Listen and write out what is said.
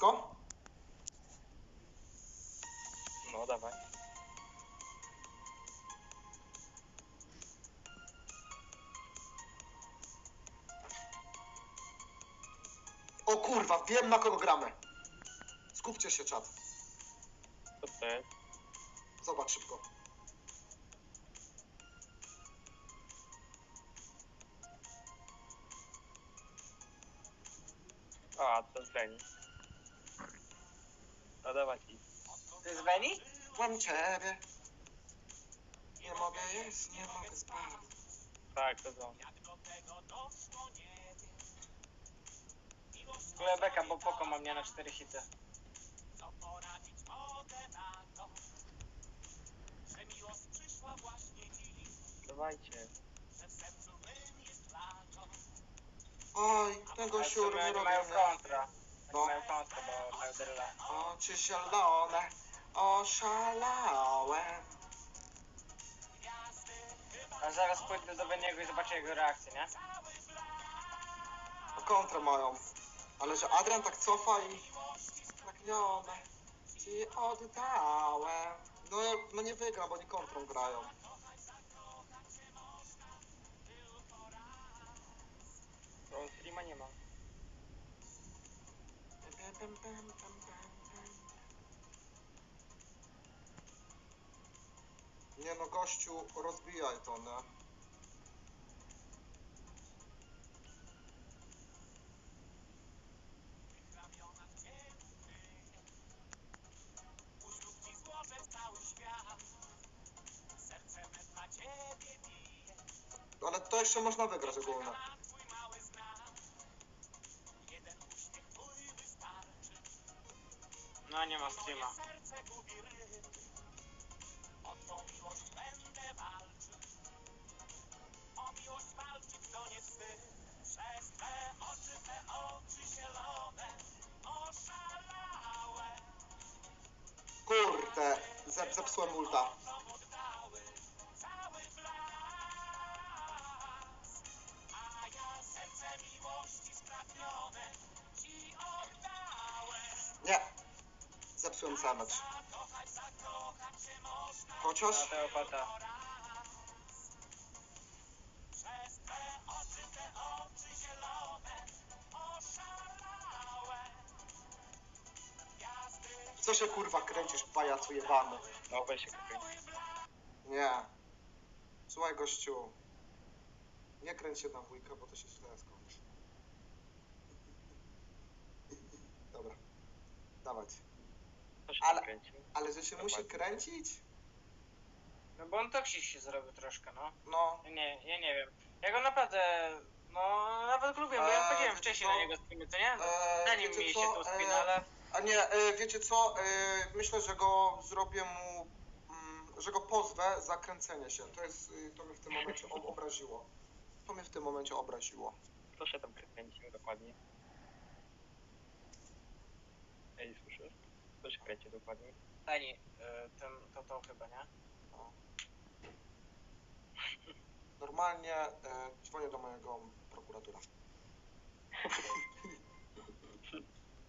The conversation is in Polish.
Blisko? No dawaj. O kurwa, wiem na kogo gramy. Skupcie się, czat. Co to jest? Zobacz szybko. A, to jest. No dawaj ci. To jest Veni? Mam ciebie. Nie mogę jeść, nie mogę spać. Tak, to są. Była beka, bo poko ma mnie na 4 hity. Dawajcie. Oj, tego w siur nie oni mają kontra. No. mają bo mają. Oczy zielone, oszalałem. A zaraz pójdę do Veniego i zobaczę jego reakcję, nie? A kontrę mają. Ale że Adrian tak cofa i spragnione ci oddałem. No, no nie wygra, bo oni kontrą grają. Bo streama nie ma. Nie no, gościu, rozbijaj to, nie? Ale to jeszcze można wygrać ogólnie. No nie ma streama. Kurde, zep, zepsułem ulta. Nie, cały mecz. Chociaż, co się kurwa kręcisz, pajacu jebany? No weź się kupuj. Nie. Słuchaj gościu. Nie kręć się na wujka, bo to się źle skończy. Dobra. Dawać. To się Ale- Ale... kręci. Ale że się musi kręcić? No bo on toksik się zrobił troszkę, no. No. Ja nie, ja nie wiem. Ja go naprawdę, no nawet go lubię, bo ja Eee, powiedziałem wiecie wcześniej co? na niego streamy, co nie? Eee, Zanim mieliście co? tą spinę, Eee, ale... A nie, e, wiecie co? E, myślę, że go zrobię mu, mm, że go pozwę za kręcenie się. To jest, y, to mnie w tym momencie ob- obraziło. To mnie w tym momencie obraziło. Kto się tam kręci dokładnie? Słyszysz? Kto się kręci dokładnie? Ani, y, tym, to, to chyba, nie? No. Normalnie e, dzwonię do mojego prokuratora.